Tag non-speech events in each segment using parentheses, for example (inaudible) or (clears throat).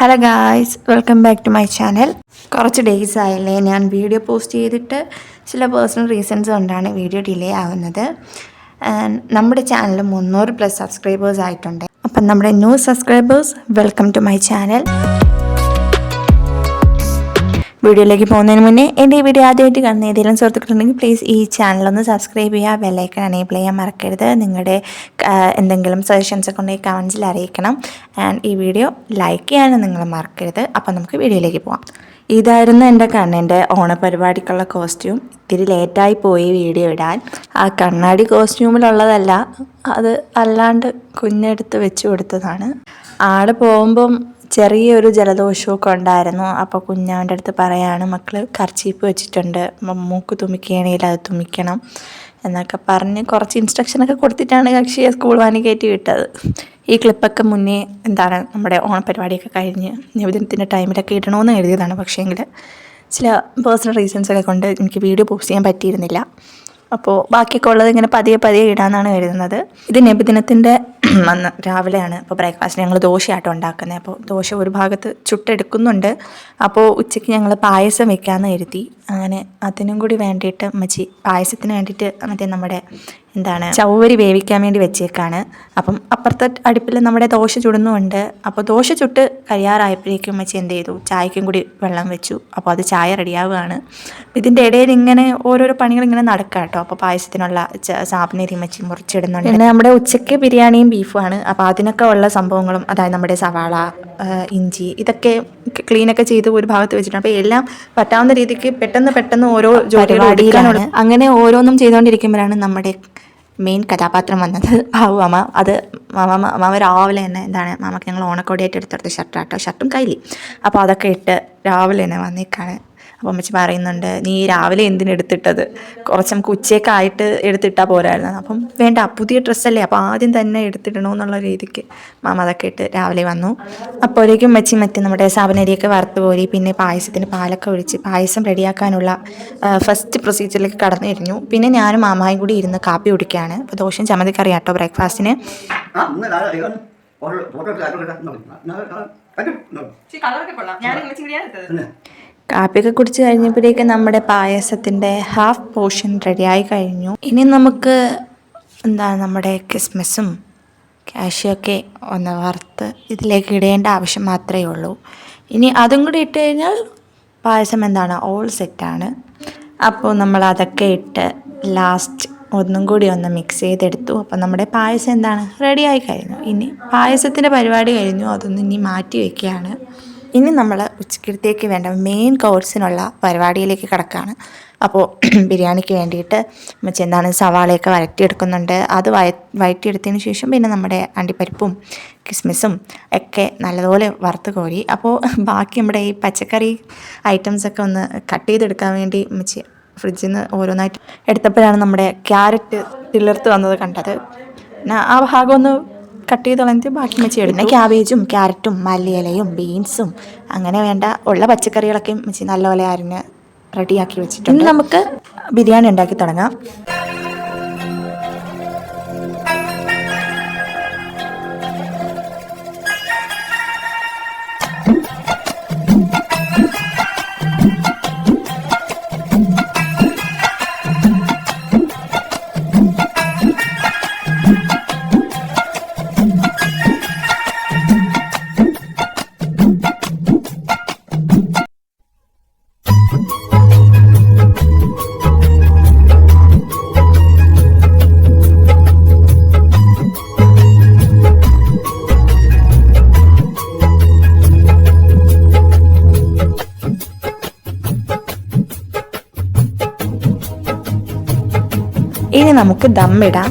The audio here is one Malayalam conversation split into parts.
Hello guys welcome back to my channel കുറച്ച് ഡേയ്സ് ആയില്ലേ ഞാൻ വീഡിയോ പോസ്റ്റ് ചെയ്തിട്ട് ചില പേഴ്സണൽ റീസൺസ് കൊണ്ടാണ് വീഡിയോ ഡിലേ ആവുന്നത്. നമ്മുടെ ചാനൽ മുന്നൂറ് പ്ലസ് സബ്സ്ക്രൈബേഴ്സ് ആയിട്ടുണ്ട്. അപ്പം നമ്മുടെ new subscribers welcome to my channel വീഡിയോയിലേക്ക് പോകുന്നതിന് മുന്നേ എന്റെ ഈ വീഡിയോ ആദ്യമായിട്ട് കാണുന്ന ഏതെങ്കിലും സുഹൃത്തുക്കളുണ്ടെങ്കിൽ പ്ലീസ് ഈ ചാനലൊന്ന് സബ്സ്ക്രൈബ് ചെയ്യുക ബെല്ലൈക്കൺ എനേബിൾ ചെയ്യാൻ മറക്കരുത്. നിങ്ങളുടെ എന്തെങ്കിലും സജഷൻസ് ഒക്കെ ഉണ്ടെങ്കിൽ കമൻസിൽ അറിയിക്കണം. ആൻഡ് ഈ വീഡിയോ ലൈക്ക് ചെയ്യാനും നിങ്ങൾ മറക്കരുത്. അപ്പോൾ നമുക്ക് വീഡിയോയിലേക്ക് പോകാം ഇതായിരുന്നു എന്റെ കണ്ണിന്റെ ഓണപരിപാടിക്കുള്ള കോസ്റ്റ്യൂം ഇത്തിരി ലേറ്റായി പോയി വീഡിയോ ഇടാൻ. ആ കണ്ണാടി കോസ്റ്റ്യൂമിലുള്ളതല്ല അത് അല്ലാണ്ട് കുഞ്ഞെടുത്ത് വെച്ച് കൊടുത്തതാണ്. ആടെ പോകുമ്പം ചെറിയൊരു ജലദോഷമൊക്കെ ഉണ്ടായിരുന്നു. അപ്പോൾ കുഞ്ഞാവിന്റെ അടുത്ത് പറയാണ് മക്കൾ കർച്ചീപ്പ് വെച്ചിട്ടുണ്ട്. മൂക്ക് തുമ്മിക്കുകയാണെങ്കിൽ അത് തുമ്മിക്കണം. എന്നൊക്കെ പറഞ്ഞ് കുറച്ച് ഇൻസ്ട്രക്ഷനൊക്കെ കൊടുത്തിട്ടാണ് കക്ഷിയെ സ്കൂൾ വാനി കയറ്റി വിട്ടത്. ഈ ക്ലിപ്പൊക്കെ മുന്നേ എന്താണ് നമ്മുടെ ഓണപരിപാടിയൊക്കെ കഴിഞ്ഞ് നിവേദനത്തിന്റെ ടൈമിലൊക്കെ ഇടണമെന്ന് എഴുതിയതാണ് പക്ഷേങ്കിൽ ചില പേഴ്സണൽ റീസൺസൊക്കെ കൊണ്ട് എനിക്ക് വീഡിയോ പോസ്റ്റ് ചെയ്യാൻ പറ്റിയിരുന്നില്ല. അപ്പോൾ ബാക്കിയൊക്കെ ഉള്ളത് ഇങ്ങനെ പതിയെ പതിയെ ഇടാന്നാണ് കരുതുന്നത്. ഇത് നബിദിനത്തിന്റെ (clears throat) അന്ന് രാവിലെയാണ് അപ്പോൾ ബ്രേക്ക്ഫാസ്റ്റ് ഞങ്ങൾ ദോശയാട്ടോ ഉണ്ടാക്കുന്നത് അപ്പോൾ ദോശ ഒരു ഭാഗത്ത് ചുട്ടെടുക്കുന്നുണ്ട്. അപ്പോൾ ഉച്ചയ്ക്ക് ഞങ്ങൾ പായസം വെക്കാമെന്ന് കരുതി. അങ്ങനെ അതിനും കൂടി വേണ്ടിയിട്ട് അമ്മച്ചി പായസത്തിന് വേണ്ടിയിട്ട് മറ്റേ നമ്മുടെ എന്താണ്? ചവ്വരി വേവിക്കാൻ വേണ്ടി വെച്ചേക്കാണ്. അപ്പം അപ്പുറത്തെ അടുപ്പിൽ നമ്മുടെ ദോശ ചുടുന്നുമുണ്ട്. അപ്പോൾ ദോശ ചുട്ട് കഴിയാറായപ്പോഴേക്കും അമ്മച്ചി എന്ത് ചെയ്തു? ചായക്കും കൂടി വെള്ളം വെച്ചു. അപ്പോൾ അത് ചായ റെഡിയാവുകയാണ്. ഇതിന്റെ ഇടയിൽ ഇങ്ങനെ ഓരോരോ പണികൾ ഇങ്ങനെ നടക്കുക കേട്ടോ. അപ്പോൾ പായസത്തിനുള്ള ച- അമ്മച്ചി മച്ചി മുറിച്ചിടുന്നുണ്ട്. പിന്നെ നമ്മുടെ ഉച്ചയ്ക്ക് ബിരിയാണിയും ബീഫുമാണ്. അപ്പോൾ അതിനൊക്കെ ഉള്ള സംഭവങ്ങളും അതായത് നമ്മുടെ സവാള ഇഞ്ചി ഇതൊക്കെ ക്ലീനൊക്കെ ചെയ്ത് ഒരു ഭാഗത്ത് വെച്ചിട്ടുണ്ട്. അപ്പോൾ എല്ലാം പറ്റാവുന്ന രീതിക്ക് പെട്ടെന്ന് പെട്ടെന്ന് ഓരോ ജോലികളിലാണ് അങ്ങനെ ഓരോന്നും ചെയ്തുകൊണ്ടിരിക്കുമ്പോഴാണ് നമ്മുടെ മെയിൻ കഥാപാത്രം വന്നത് ബാബു മാമ അത് മാമ മാമ രാവിലെ തന്നെ എന്താണ് മാമക്ക് ഞങ്ങൾ ഓണക്കോടിയായിട്ട് എടുത്തെടുത്ത ഷർട്ടാട്ടോ ഷർട്ടും കയ്യിൽ അപ്പോൾ അതൊക്കെ ഇട്ട് രാവിലെ തന്നെ വന്നേക്കാണ് അപ്പോൾ അമ്മച്ചി പറയുന്നുണ്ട് നീ രാവിലെ എന്തിനെടുത്തിട്ടത് കുറച്ച് നമുക്ക് ഉച്ചയൊക്കെ ആയിട്ട് എടുത്തിട്ടാൽ പോരായിരുന്നു അപ്പം വേണ്ട പുതിയ ഡ്രസ്സല്ലേ അപ്പോൾ ആദ്യം തന്നെ എടുത്തിടണമെന്നുള്ള രീതിക്ക് മാമ അതൊക്കെ ഇട്ട് രാവിലെ വന്നു അപ്പോഴേക്കും അമ്മച്ചി മറ്റേ നമ്മുടെ സാബനരിയൊക്കെ വറുത്ത് പോരി പിന്നെ പായസത്തിന് പാലൊക്കെ ഒഴിച്ച് പായസം റെഡിയാക്കാനുള്ള ഫസ്റ്റ് പ്രൊസീജിയറിലേക്ക് കടന്നു കഴിഞ്ഞു പിന്നെ ഞാനും മാമായും കൂടി ഇരുന്ന് കാപ്പി കുടിക്കുകയാണ് അപ്പോൾ ദോശയും ചമ്മന്തിക്കറി കേട്ടോ ബ്രേക്ക്ഫാസ്റ്റിന് കാപ്പിയൊക്കെ കുടിച്ച് കഴിഞ്ഞപ്പോഴേക്കും നമ്മുടെ പായസത്തിന്റെ ഹാഫ് പോർഷൻ റെഡിയായി കഴിഞ്ഞു. ഇനി നമുക്ക് എന്താ നമ്മുടെ ക്രിസ്മസും കാഷ്യൊക്കെ ഒന്ന് വറുത്ത് ഇതിലേക്ക് ഇടേണ്ട ആവശ്യം മാത്രമേ ഉള്ളൂ. ഇനി അതും കൂടി ഇട്ട് കഴിഞ്ഞാൽ പായസം എന്താണ്? ഓൾ സെറ്റാണ് അപ്പോൾ നമ്മൾ അതൊക്കെ ഇട്ട് ലാസ്റ്റ് ഒന്നും കൂടി ഒന്ന് മിക്സ് ചെയ്തെടുത്തു. അപ്പോൾ നമ്മുടെ പായസം എന്താണ്? റെഡിയായി കഴിഞ്ഞു. ഇനി പായസത്തിന്റെ പരിപാടി കഴിഞ്ഞു. അതൊന്ന് ഇനി മാറ്റി വയ്ക്കുകയാണ് ഇനി നമ്മൾ ഉച്ചക്കിടത്തേക്ക് വേണ്ട മെയിൻ കോഴ്സിനുള്ള പരിപാടിയിലേക്ക് കിടക്കുകയാണ് അപ്പോൾ (clears throat) ബിരിയാണിക്ക് വേണ്ടിയിട്ട് മച്ച എന്താണ് സവാളയൊക്കെ വഴറ്റിയെടുക്കുന്നുണ്ട്. അത് വയ വഴറ്റിയെടുത്തതിന് ശേഷം പിന്നെ നമ്മുടെ അണ്ടിപ്പരിപ്പും കിസ്മിസും ഒക്കെ നല്ലതുപോലെ വറുത്ത് കോരി അപ്പോൾ (laughs) ബാക്കി നമ്മുടെ ഈ പച്ചക്കറി ഐറ്റംസൊക്കെ ഒന്ന് കട്ട് ചെയ്തെടുക്കാൻ വേണ്ടി മച്ചി ഫ്രിഡ്ജിൽ നിന്ന് ഓരോന്നായിട്ട് എടുത്തപ്പോഴാണ് നമ്മുടെ ക്യാരറ്റ് തിളർത്ത് വന്നത് കണ്ടത്. ആ ഭാഗം ഒന്ന് കട്ട് ചെയ്ത് കളഞ്ഞിട്ട് ബാക്കി മെച്ചി പിന്നെ ക്യാബേജും ക്യാരറ്റും മല്ലിയിലയും ബീൻസും അങ്ങനെ വേണ്ട ഉള്ള പച്ചക്കറികളൊക്കെ മച്ചി നല്ലപോലെ അരിഞ്ഞ് റെഡിയാക്കി വെച്ചിട്ടുണ്ട്. നമുക്ക് ബിരിയാണി ഉണ്ടാക്കി തുടങ്ങാം. നമുക്ക് ദമ്മിടാം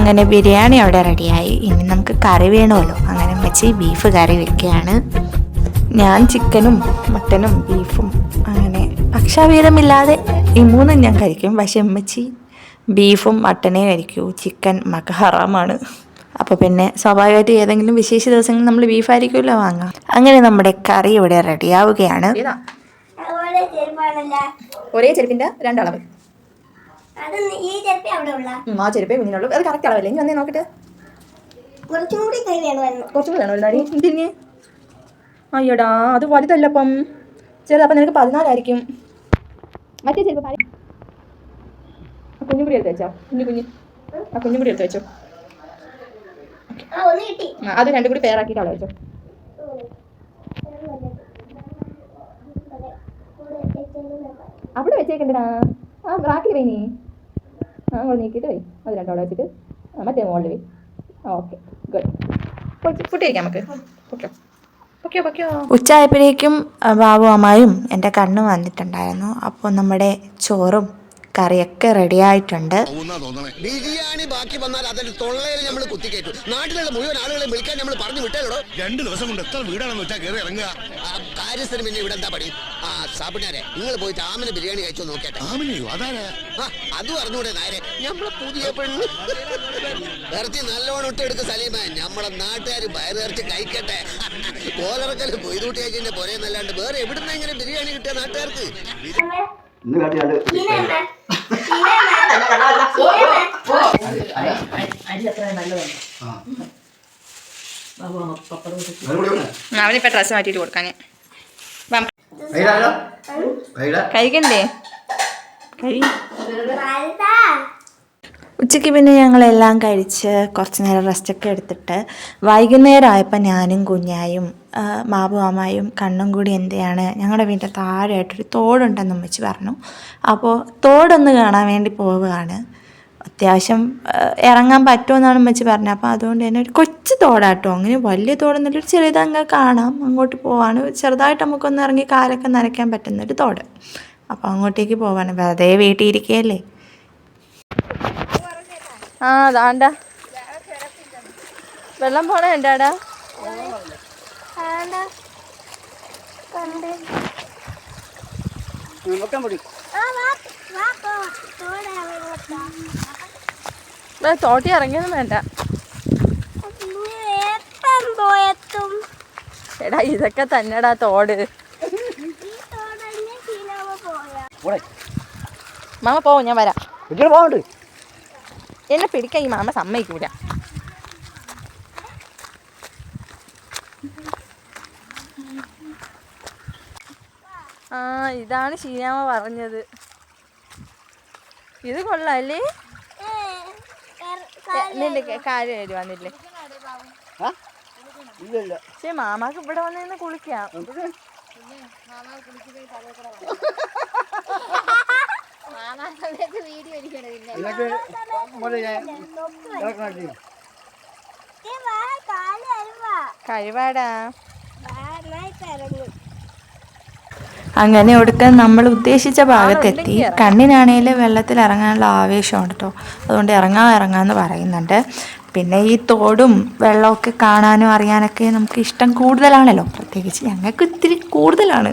അങ്ങനെ ബിരിയാണി അവിടെ റെഡിയായി. ഇനി നമുക്ക് കറി വേണമല്ലോ. അങ്ങനെ വെച്ച് ബീഫ് കറി വെക്കുകയാണ്. ഞാൻ ചിക്കനും മട്ടനും ബീഫും അങ്ങനെ പക്ഷാഭേദമില്ലാതെ ഈ മൂന്നും ഞാൻ കഴിക്കും. പക്ഷേ ഉമ്മച്ചി ബീഫും മട്ടനേ കഴിക്കൂ. ചിക്കൻ മക്ക ഹറാമാണ്. അപ്പോൾ പിന്നെ സ്വാഭാവികമായിട്ട് ഏതെങ്കിലും വിശേഷ ദിവസങ്ങളിൽ നമ്മൾ ബീഫായിരിക്കുമല്ലോ വാങ്ങാം. അങ്ങനെ നമ്മുടെ കറി ഇവിടെ റെഡിയാവുകയാണ്. ഒരേ ചെരുപ്പിന്റെ രണ്ടളവ് അത് ഈ ചെരുപ്പ് അവിടെ ഉള്ള ആ ചെരുപ്പേ കുഞ്ഞിനുള്ളൂ. അത് കറക്റ്റ് അളവല്ലേ ഇനി വന്നേ നോക്കട്ടെ. കുറച്ചും കൂടി വേണോ എല്ലാവരും എന്തിന് അയ്യടാ അത് വലുതല്ലപ്പം ചെറുതപ്പം നിനക്ക് പതിനാലായിരിക്കും. മറ്റേ ചെരുപ്പ് ആ കുഞ്ഞു കൂടി എടുത്ത് വെച്ചോ. കുഞ്ഞു കുഞ്ഞു. ആ കുഞ്ഞു കൂടി എടുത്ത് വെച്ചോ. അത് രണ്ടും കൂടി പേരാക്കിയിട്ട് അവിടെ വെച്ചോ. അവിടെ വെച്ചേക്കണ്ടടാ. ആ റാക്കിൽ പോയി നീ. ആ അങ്ങോട്ട് നീക്കിയിട്ട് പോയി അത് രണ്ടും അവിടെ വെച്ചിട്ട്. മറ്റേ മോളിൽ ആ ഓക്കെ. ഗുഡ്. പൊട്ടിയിരിക്കാം നമുക്ക്. ഓക്കെ ഉച്ചയായപ്പോഴേക്കും ബാബു അമ്മായും എന്റെ കണ്ണും വന്നിട്ടുണ്ടായിരുന്നു. അപ്പോൾ നമ്മുടെ ചോറും കറിയൊക്കെ റെഡി ആയിട്ടുണ്ട്. ബിരിയാണി ബാക്കി വന്നാൽ അതിൽ തൊള്ളയിൽ നമ്മൾ കുത്തിക്കേറ്റു നാട്ടിലുള്ള മുഴുവൻ ആളുകളെ വിളിക്കാൻ നമ്മൾ പറഞ്ഞു വിട്ടല്ലോ രണ്ട് ദിവസം കൊണ്ട് എത്ര വീടാണെന്ന് വെച്ചാൽ കയറി ഇറങ്ങുക. കാര്യസ്ഥന് പിന്നെ ഇവിടെ എന്താ പണി? ആ സാപ്പിട്ടാരെ നിങ്ങൾ പോയിട്ട് ആമന ബിരിയാണി കഴിച്ചു നോക്കട്ടെ ആമനയോ? അതാരാ? അത് അതും അറിഞ്ഞൂടെ നേരെ നമ്മളെ പുതിയ പെണ്ണ്. ഇറച്ചി നല്ലോണം ഇട്ട് എടുക്ക സലീമ നമ്മളെ നാട്ടുകാർ വയറിറച്ചി കഴിക്കട്ടെ. കോലറക്കൽ പൊയ്തൂട്ടി കഴിച്ചതിന്റെ പുരയെന്നല്ലാണ്ട് വേറെ എവിടുന്ന ഇങ്ങനെ ബിരിയാണി കിട്ടിയ നാട്ടുകാർക്ക്? ഇന്ന് കാട്ടിയാണ്ട് കൊടുക്കാൻ കയ്യിലാലോ കയ്യില? കഴിക്കണ്ടേ കഴി ഉച്ചയ്ക്ക് പിന്നെ ഞങ്ങളെല്ലാം കഴിച്ച് കുറച്ച് നേരം റെസ്റ്റൊക്കെ എടുത്തിട്ട് വൈകുന്നേരം ആയപ്പോൾ ഞാനും കുഞ്ഞായും മാബു കണ്ണും കൂടി എന്തെയാണ് ഞങ്ങളുടെ വീട്ടിൽ താഴെയായിട്ടൊരു തോടുണ്ടെന്ന് വെച്ച് പറഞ്ഞു. അപ്പോൾ തോടൊന്ന് കാണാൻ വേണ്ടി പോവുകയാണ്. അത്യാവശ്യം ഇറങ്ങാൻ പറ്റുമെന്നാണ് വെച്ച് പറഞ്ഞത്. അപ്പോൾ അതുകൊണ്ട് തന്നെ ഒരു കൊച്ചു തോടാട്ടോ. അങ്ങനെ വലിയ തോടൊന്നുമില്ല ഒരു ചെറുതങ്ങ് കാണാം. അങ്ങോട്ട് പോവാണ്. ചെറുതായിട്ട് നമുക്കൊന്ന് ഇറങ്ങി കാലൊക്കെ നനയ്ക്കാൻ പറ്റുന്നൊരു തോട്. അപ്പോൾ അങ്ങോട്ടേക്ക് പോവാണ്. വെറുതെ വീട്ടിൽ ഇരിക്കുകയല്ലേ? ആ അതാണ്ട വെള്ളം പോണേ ഉണ്ടാടാ തോട്ടി ഇറങ്ങിയൊന്നും വേണ്ട. എടാ ഇതൊക്കെ തന്നെടാ തോട്. ഈ തോടന്നെ ശീലാമ പോയാ. പോടെ. മാമ പോവും ഞാൻ വരാം. പോകണ്ട് എന്നെ പിടിക്കാൻ ഈ മാമ സമ്മതിക്കൂല. ആ ഇതാണ് ശീനാമ പറഞ്ഞത്. ഇത് കൊള്ളാല്ലേ? നിന്റെ കാര്യം വരും വന്നില്ലേ? ഇല്ല ഇല്ല പക്ഷേ മാമാക്ക് ഇവിടെ വന്നിരുന്ന് നിന്ന് കുളിക്കാം. കഴിവാടാ. അങ്ങനെ ഒടുക്ക നമ്മൾ ഉദ്ദേശിച്ച ഭാഗത്തെത്തി. കണ്ണിനാണേൽ വെള്ളത്തിൽ ഇറങ്ങാനുള്ള ആവേശമാണ് കേട്ടോ അതുകൊണ്ട് ഇറങ്ങാ ഇറങ്ങാന്ന് പറയുന്നുണ്ട്. പിന്നെ ഈ തോടും വെള്ളമൊക്കെ കാണാനും അറിയാനൊക്കെ നമുക്ക് ഇഷ്ടം കൂടുതലാണല്ലോ. പ്രത്യേകിച്ച് ഞങ്ങൾക്ക് ഇത്തിരി കൂടുതലാണ്.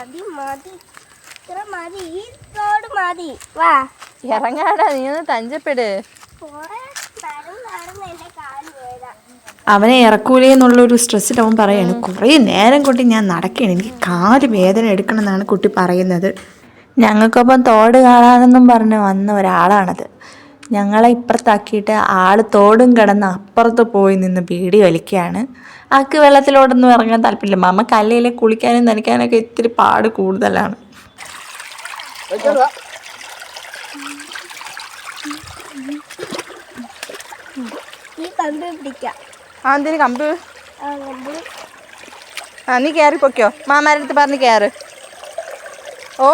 മതി മതി. ഇത്ര മതി. ഈ തോട് മതി. വാ. ഇറങ്ങാടാ നീ ഒന്ന് തഞ്ചപ്പെട്. അവനെ ഇറക്കൂലേ എന്നുള്ളൊരു സ്ട്രെസ്സിൽ അവൻ പറയാണ് കുറേ നേരം കൊണ്ട് ഞാൻ നടക്കുകയാണ് എനിക്ക് കാൽ വേദന എടുക്കണം എന്നാണ് കുട്ടി പറയുന്നത്. ഞങ്ങൾക്കൊപ്പം തോട് കാണാനെന്നും പറഞ്ഞ് വന്ന ഒരാളാണത്. ഞങ്ങളെ ഇപ്പുറത്താക്കിയിട്ട് ആൾ തോടും കിടന്ന് അപ്പുറത്ത് പോയി നിന്ന് ബീഡി വലിക്കുകയാണ്. ആക്ക് വെള്ളത്തിലോട്ടൊന്നും ഇറങ്ങാൻ താല്പര്യമില്ല. മാമ കല്ലയിൽ കുളിക്കാനും നനയ്ക്കാനൊക്കെ ഇത്തിരി പാട് കൂടുതലാണ്. കമ്പി ആ നീ കയറി പൊക്കോ മാമാരുടെ അടുത്ത് പറഞ്ഞ് കയറ് ഓ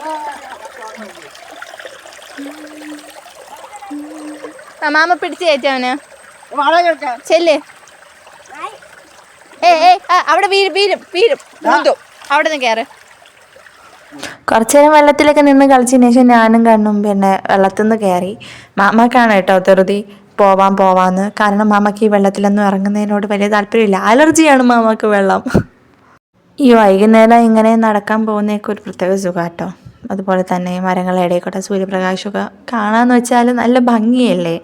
ആ മാമ പിടിച്ച് കയറ്റവന് ചെല്ലേ. ഏ ഏ അവിടെ വീരും വീരും മുന്തും അവിടെ നിന്ന് കയറ് കുറച്ചു നേരം വെള്ളത്തിലൊക്കെ നിന്ന് കളിച്ചതിന് ശേഷം ഞാനും കണ്ണും പിന്നെ വെള്ളത്തിൽ നിന്ന് കയറി മാമക്കാണ് കേട്ടോ ധൃതി. പോവാൻ പോവാന്ന്. കാരണം മാമക്ക് ഈ വെള്ളത്തിലൊന്നും ഇറങ്ങുന്നതിനോട് വലിയ താല്പര്യമില്ല. അലർജിയാണ് മാമക്ക് വെള്ളം. ഈ വൈകുന്നേരം ഇങ്ങനെ നടക്കാൻ പോകുന്നതൊക്കെ ഒരു പ്രത്യേക സുഖാട്ടോ. അതുപോലെ തന്നെ മരങ്ങളുടെ ഇടയിൽക്കോട്ടെ കൂടെ സൂര്യപ്രകാശമൊക്കെ കാണാമെന്ന് വെച്ചാൽ നല്ല ഭംഗിയല്ലേ?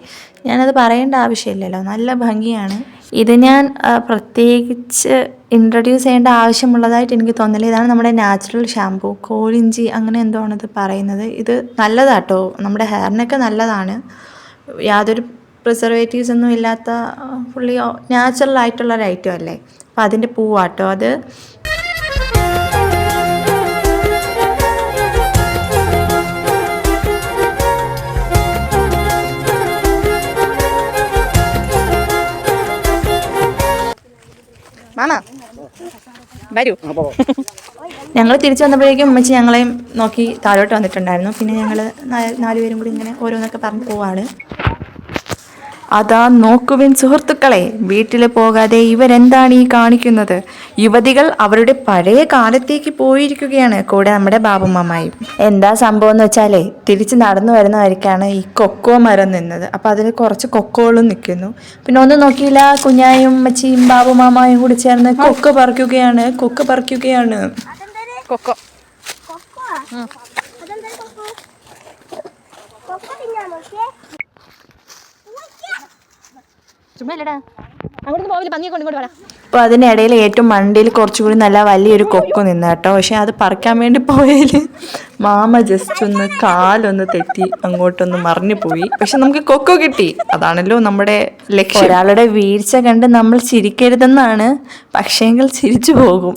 ഞാനത് പറയേണ്ട ആവശ്യമില്ലല്ലോ. നല്ല ഭംഗിയാണ്. ഇത് ഞാൻ പ്രത്യേകിച്ച് ഇൻട്രൊഡ്യൂസ് ചെയ്യേണ്ട ആവശ്യമുള്ളതായിട്ട് എനിക്ക് തോന്നില്ല ഇതാണ് നമ്മുടെ നാച്ചുറൽ ഷാംപൂ കോഴിഞ്ചി അങ്ങനെ എന്തോ ആണ് ഇത് പറയുന്നത്? ഇത് നല്ലതാട്ടോ. നമ്മുടെ ഹെയറിനൊക്കെ നല്ലതാണ്. യാതൊരു പ്രിസർവേറ്റീവ്സ് ഒന്നും ഇല്ലാത്ത ഫുള്ളി നാച്ചുറൽ ആയിട്ടുള്ള ഒരു ഐറ്റം അല്ലേ? അപ്പം അതിന്റെ പൂവാട്ടോ അത്. മാമ വരൂ. ഞങ്ങൾ തിരിച്ചു വന്നപ്പോഴേക്കും അമ്മച്ചി ഞങ്ങളെയും നോക്കി താഴോട്ട് വന്നിട്ടുണ്ടായിരുന്നു. പിന്നെ ഞങ്ങൾ നാലുപേരും കൂടി ഇങ്ങനെ ഓരോന്നൊക്കെ പറഞ്ഞു പോവാണ്. അതാ നോക്കുവിൻ സുഹൃത്തുക്കളെ വീട്ടിൽ പോകാതെ ഇവരെന്താണ് ഈ കാണിക്കുന്നത്? യുവതികൾ അവരുടെ പഴയ കാലത്തേക്ക് പോയിരിക്കുകയാണ് കൂടെ നമ്മുടെ ബാബുമ്മമായും. എന്താ സംഭവം എന്ന് വെച്ചാലേ തിരിച്ച് നടന്നു വരുന്ന വഴിക്കാണ് ഈ കൊക്കോ മരം നിന്നത്. അപ്പോൾ അതിൽ കുറച്ച് കൊക്കോകളും നിൽക്കുന്നു. പിന്നെ ഒന്നും നോക്കിയില്ല കുഞ്ഞായും മച്ചിയും ബാബുമാമായും കൂടി ചേർന്ന് കൊക്ക പറിക്കുകയാണ് കൊക്ക പറിക്കുകയാണ്. കൊക്കോ. കൊക്കോ? പന്നിയെ കൊക്കോ തിന്നാൻ നോക്കിയേ അപ്പോൾ അതിനിടയിൽ ഏറ്റവും മണ്ടിയിൽ കുറച്ചുകൂടി നല്ല വലിയൊരു കൊക്ക് നിന്ന് കേട്ടോ. പക്ഷെ അത് പറിക്കാൻ വേണ്ടി പോയതിൽ മാമ ജസ്റ്റ് ഒന്ന് കാലൊന്ന് തെറ്റി അങ്ങോട്ടൊന്ന് മറിഞ്ഞു പോയി പക്ഷെ നമുക്ക് കൊക്കോ കിട്ടി. അതാണല്ലോ നമ്മുടെ ലക്ഷ്യം. ഒരാളുടെ വീഴ്ച കണ്ട് നമ്മൾ ചിരിക്കരുതെന്നാണ്. പക്ഷേങ്കിൽ ചിരിച്ചു പോകും.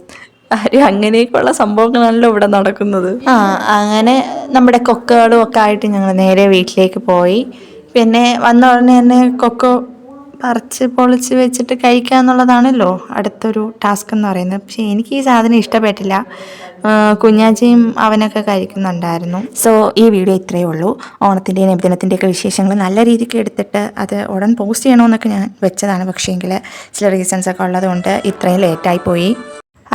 കാര്യം അങ്ങനെയൊക്കെയുള്ള സംഭവങ്ങളാണല്ലോ ഇവിടെ നടക്കുന്നത്. ആ അങ്ങനെ നമ്മുടെ കൊക്കകളും ഒക്കെ ആയിട്ട് ഞങ്ങൾ നേരെ വീട്ടിലേക്ക് പോയി. പിന്നെ വന്ന ഉടനെ തന്നെ കൊക്കോ പറിച്ച് പൊളിച്ച് വെച്ചിട്ട് കഴിക്കുക എന്നുള്ളതാണല്ലോ അടുത്തൊരു ടാസ്ക് എന്ന് പറയുന്നത്. പക്ഷേ എനിക്ക് ഈ സാധനം ഇഷ്ടപ്പെട്ടില്ല. കുഞ്ഞാച്ചിയും അവനൊക്കെ കഴിക്കുന്നുണ്ടായിരുന്നു. സോ ഈ വീഡിയോ ഇത്രയേ ഉള്ളൂ. ഓണത്തിന്റെയും നബിദിനത്തിന്റെയൊക്കെ വിശേഷങ്ങൾ നല്ല രീതിക്ക് എടുത്തിട്ട് അത് ഉടൻ പോസ്റ്റ് ചെയ്യണമെന്നൊക്കെ ഞാൻ വെച്ചതാണ്. പക്ഷേ എങ്കിൽ ചില റീസൺസൊക്കെ ഉള്ളതുകൊണ്ട് ഇത്രയും ലേറ്റായി പോയി.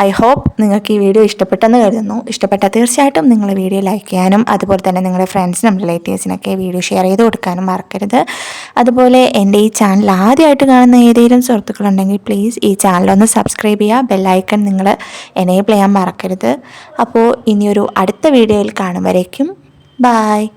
ഐ ഹോപ്പ് നിങ്ങൾക്ക് ഈ വീഡിയോ ഇഷ്ടപ്പെട്ടെന്ന് കരുതുന്നു. ഇഷ്ടപ്പെട്ടാൽ തീർച്ചയായിട്ടും നിങ്ങൾ വീഡിയോ ലൈക്ക് ചെയ്യാനും അതുപോലെ തന്നെ നിങ്ങളുടെ ഫ്രണ്ട്സിനും റിലേറ്റീവ്സിനൊക്കെ വീഡിയോ ഷെയർ ചെയ്ത് കൊടുക്കാനും മറക്കരുത്. അതുപോലെ എന്റെ ഈ ചാനൽ ആദ്യമായിട്ട് കാണുന്ന ഏതെങ്കിലും സുഹൃത്തുക്കളുണ്ടെങ്കിൽ പ്ലീസ് ഈ ചാനലൊന്ന് സബ്സ്ക്രൈബ് ചെയ്യുക. ബെല്ലൈക്കൺ നിങ്ങൾ എനേബിൾ ചെയ്യാൻ മറക്കരുത്. അപ്പോൾ ഇനിയൊരു അടുത്ത വീഡിയോയിൽ കാണും ബായ്